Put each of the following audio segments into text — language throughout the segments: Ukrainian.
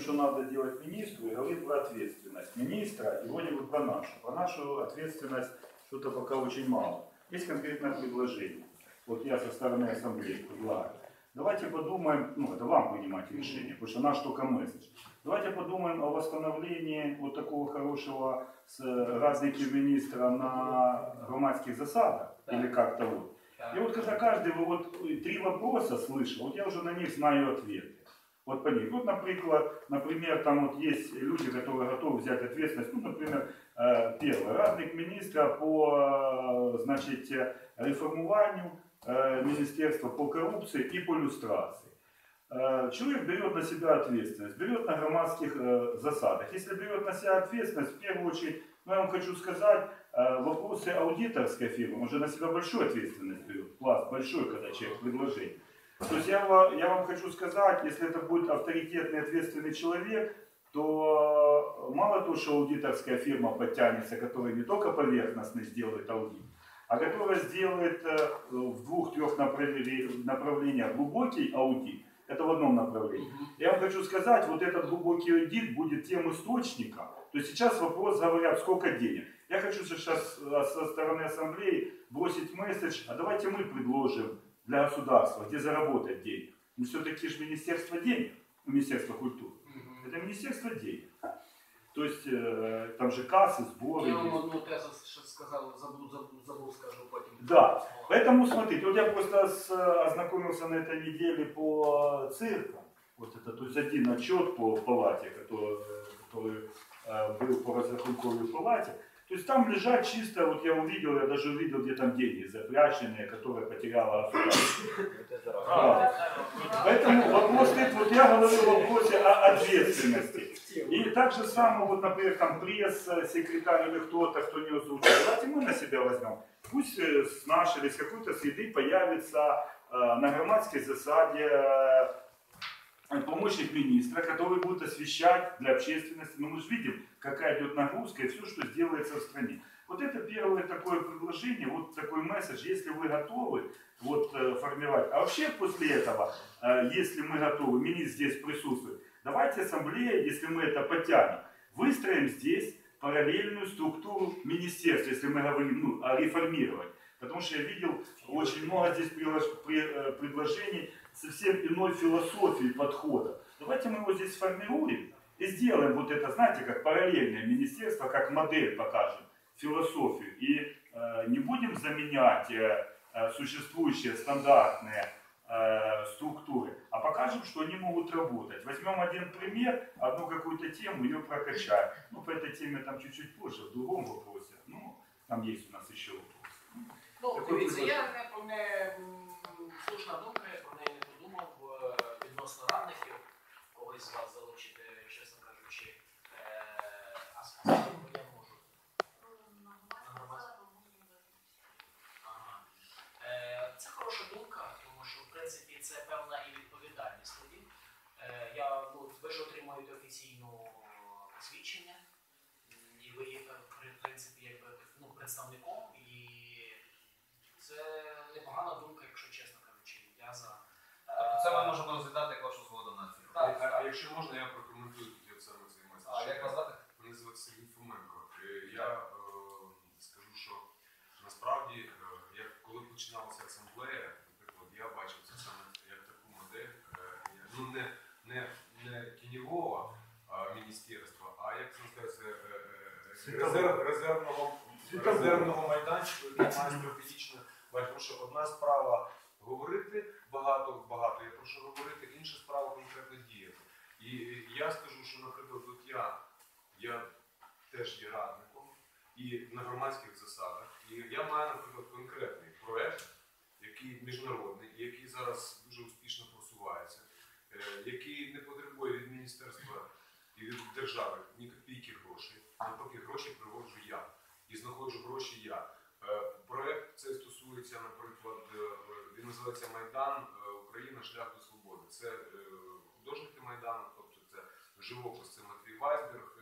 что надо делать министру, и говорит про ответственность министра, и вроде бы про нашу. Про нашу ответственность что-то пока очень мало. Есть конкретное предложение. Вот я со стороны ассамблеи предлагаю. Давайте подумаем, ну это вам принимать решение, потому что наш только месседж. Давайте подумаем о восстановлении вот такого хорошего с разники министра на громадских засадах, или как-то вот. И вот когда каждый вот три вопроса слышал, вот я уже на них знаю ответы. Вот по них. Вот, например, например, там вот есть люди, которые готовы взять ответственность. Ну, например, э, первый радник министра по, э, значит, реформуванию э, министерства по коррупции и по иллюстрации. Э, Человек берет на себя ответственность, берет на громадских засадах. Если берет на себя ответственность, в первую очередь, ну, я вам хочу сказать, вопросы аудиторской фирмы, он же на себя большую ответственность берет, пласт большой, когда человек предложение. То есть я, я вам хочу сказать, если это будет авторитетный, ответственный человек, то э, мало того, что аудиторская фирма подтянется, которая не только поверхностно сделает аудит, а которая сделает э, в двух-трех направле- направлениях глубокий аудит, это в одном направлении. Я вам хочу сказать, вот этот глубокий аудит будет тем источником. То есть сейчас вопрос говорят, сколько денег. Я хочу сейчас э, со стороны ассамблеи бросить месседж, а давайте мы предложим для государства, где заработать денег. Ну все-таки же Министерство денег, Министерство культуры. Это Министерство денег. То есть э, там же кассы, сборы. Я вам одну тезу ще сказав, забув, забув, забув скажу потім. Да. Поэтому смотрите, вот я просто с, э, ознакомился на этой неделе по э, циркам. Вот это, то есть один отчет по палате, который, который э, был по разрахунковой палате. То есть там лежат чисто, вот я увидел, я даже увидел, где там деньги запряченные, которые потеряла. Да. Поэтому вопрос стоит, вот я говорю о вопросе о ответственности. И так же самое, вот, например, там пресс, секретарь или кто-то, кто не озвучил. Давайте мы на себя возьмем. Пусть э, с нашей с какой-то среды появится э, на громадской засаде помощник министра, который будет освещать для общественности. Но мы же видим, какая идет нагрузка и все, что сделается в стране. Вот это первое такое предложение, вот такой месседж, если вы готовы вот, э, формировать. А вообще после этого, э, если мы готовы, министр здесь присутствует, давайте ассамблея, если мы это потянем, выстроим здесь параллельную структуру министерства, если мы говорим ну, о реформировании. Потому что я видел очень много здесь э, предложений совсем иной философии подхода. Давайте мы его здесь сформируем и сделаем вот это, знаете, как параллельное министерство, как модель покажем, философию. И э, не будем заменять э, э, существующие стандартные э, структуры, а покажем, что они могут работать. Возьмем один пример, одну какую-то тему, ее прокачаем. Ну, по этой теме там чуть-чуть позже, в другом вопросе. Ну, там есть у нас еще вопрос. Ну, Такой дивіться, я не, не ж отримуєте офіційну посвідчення, і ви є в принципі якби ну, представником, і це непогана думка, якщо чесно кажучи. Я за. Тобто це ми можемо розглядати як вашу згоду на цю. Так, А, а якщо можна, я прокоментую тоді от саме цей меседж. А як вас звати? Мене звати Сергій Фоменко. Е, Я е, скажу, що насправді, е, як коли починалася асамблея, наприклад, я бачив це саме як таку модель, е, я- ну не, не, не тіньового а, міністерства, а як це називається е, е, Світового. Резерв, резервного, резервного майданчику, який має стратегічне. Тому що одна справа говорити багато, багато, я прошу говорити, інша справа конкретно діяти. І я скажу, що, наприклад, от я, я теж є радником і на громадських засадах. І я маю, наприклад, конкретний проект, який міжнародний, який зараз дуже успішно просувається, е, який не потребує від міністерства і від держави ні копійки грошей. Навпаки, гроші приводжу я і знаходжу гроші я. Е, Проект цей стосується, наприклад, е, він називається Майдан е, Україна шлях до свободи. Це художники Майдану, тобто це живопис, це Матвій Вайсберг,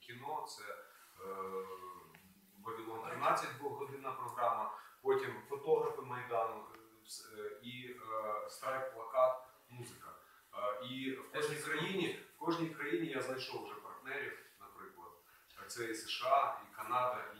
кіно, це Вавилон 13 двогодинна програма, потім фотографи Майдану і страйк, плакат, музика. І в кожній країні, в кожній країні я знайшов вже партнерів, наприклад. Це і США, і Канада, і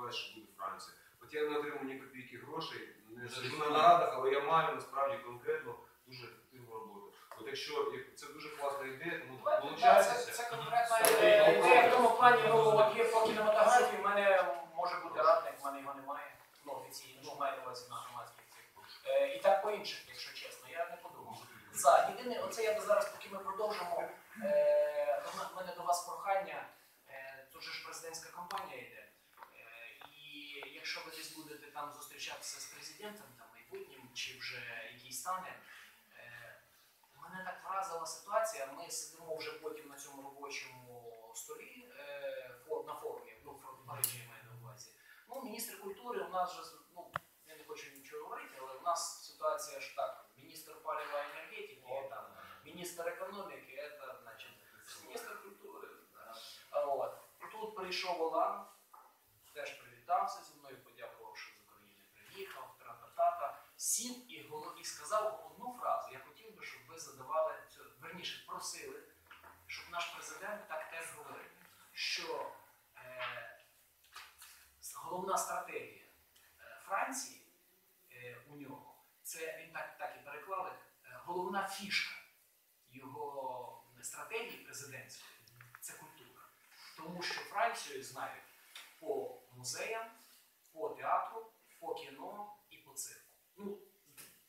сподіваюся, що буде Франція. От я не отримав ні копійки грошей, не сиджу на нарадах, але я маю насправді конкретно дуже ефективну роботу. От якщо це дуже класна ідея, тому Це, долучайтеся. це конкретна ідея. В тому плані, ну, є по кінематографії, в мене може бути радник, в мене його немає. Ну, офіційно, ну, маю на увазі на громадських цих. Е, і так по інших, якщо чесно, я не подумав. За єдине, оце я би зараз, поки ми продовжимо, е, в мене до вас прохання, е, тут же ж президентська кампанія. Е, якщо ви десь будете там зустрічатися з президентом, там майбутнім, чи вже який стане, е, мене так вразила ситуація. Ми сидимо вже потім на цьому робочому столі е, на форумі, ну в Парижі я маю на увазі. Ну, міністр культури у нас же ну я не хочу нічого говорити, але у нас ситуація ж так: міністр палива енергетики, там, міністр економіки, це значить міністр культури. Да. От. Тут прийшов Олан, теж привітався Сів і, і сказав одну фразу. Я хотів би, щоб ви задавали цю, верніше, просили, щоб наш президент так теж говорив, що е, головна стратегія е, Франції е, у нього, це він так, так і переклали, е, головна фішка його стратегії президентської це культура. Тому що Францію знають по музеям, по театру, по кіно. Ну,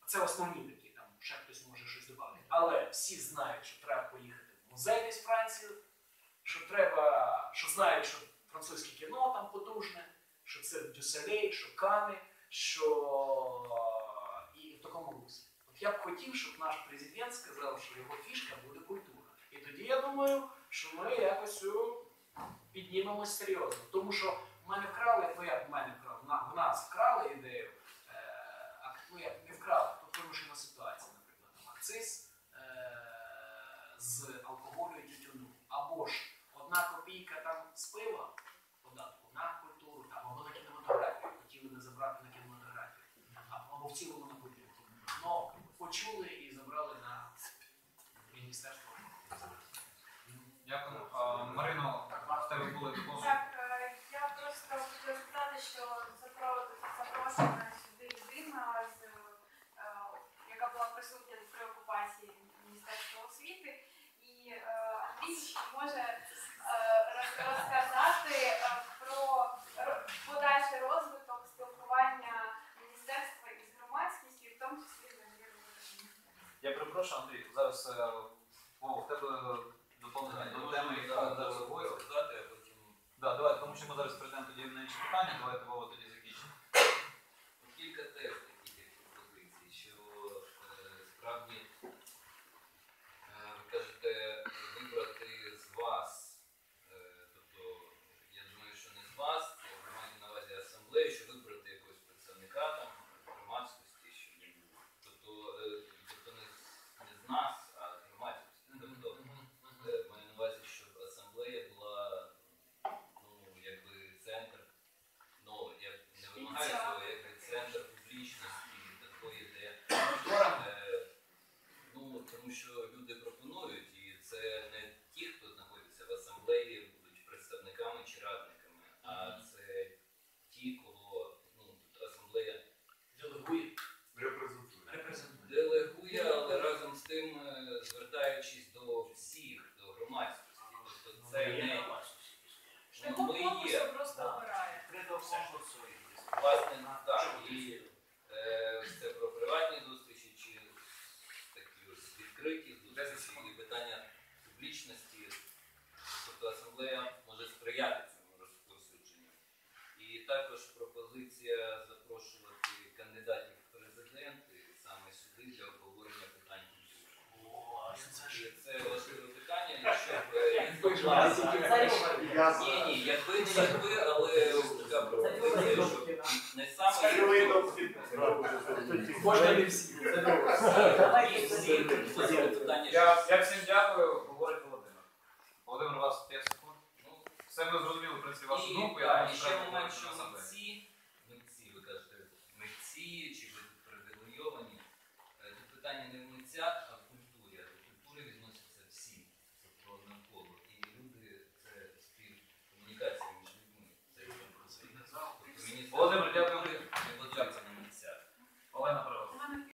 це основні такі, там ще хтось може щось додати. Але всі знають, що треба поїхати в музей десь в Францію, що треба, що знають, що французьке кіно там потужне, що це Дюсалей, що Кани, що і в такому дусі. От я б хотів, щоб наш президент сказав, що його фішка буде культура. І тоді я думаю, що ми якось піднімемось серйозно. Тому що в мене вкрали, ну як в мене вкрали, в нас вкрали ідею, е, а ну як не вкрали, тут вимушена ситуація, наприклад, там, акциз е, з алкоголю і тютюну. Або ж одна копійка там з пива податку на культуру, там, або на кінематографію, хотіли не забрати на кінематографію, або в цілому на культуру. Но почули і забрали на міністерство. Дякую. Марино, в тебе були? Так, е, я просто хотіла сказати, що запро- запрошена сюди людина, з, е, яка була присутня при окупації Міністерства освіти. І е, Андрій може е, роз- розказати е, про ро- подальший розвиток спілкування міністерства із громадськістю, і в тому числі з Андрієм. Я перепрошую, Андрій, зараз е, о, в тебе доповнення до теми, яка зараз потім Да, давай, тому що ми зараз перейдемо тоді на інші питання, давайте Вова тоді закінчимо. кілька тез таких як пропозицій, що е, справді е, ви кажете вибрати з вас, е, тобто я думаю, що не з вас, я маю на увазі асамблею, що вибрати якогось представника там громадськості, щоб він був. Тобто, е, тобто не, з- не з нас, а з громадськості. Тобто Е, Маю на увазі, щоб асамблея була ну, якби центр, ну, я не вимагаю цього, якби центр публічності такої, де е, ну, тому що люди пропонують, і це не ті, хто знаходиться в асамблеї, будуть представниками чи радниками, а це ті, кого ну, тобто асамблея Делегує, Репрезентує. репрезентує. делегує, але разом з тим е, звертаючись до всіх, до громадськості. Тобто це не Ну, ми є. просто Да. обирає. Відкритого конкурсу. Власне, так. І е, ось це про приватні зустрічі чи такі ось відкриті зустрічі і питання публічності. Тобто асамблея може сприяти цьому розповсюдженню. І також пропозиція запрошувати кандидатів в президенти саме сюди для обговорення питань культури. О, це ж І це важливе питання, щоб е, Ви ж різнопланові- мене Я ні, ні, якби не якби, але не саме Можна не всі. Я, всім дякую, говорить Володимир. Володимир, у вас 5 секунд. ну, Все ми зрозуміли, в принципі, вашу думку. Я ще момент, що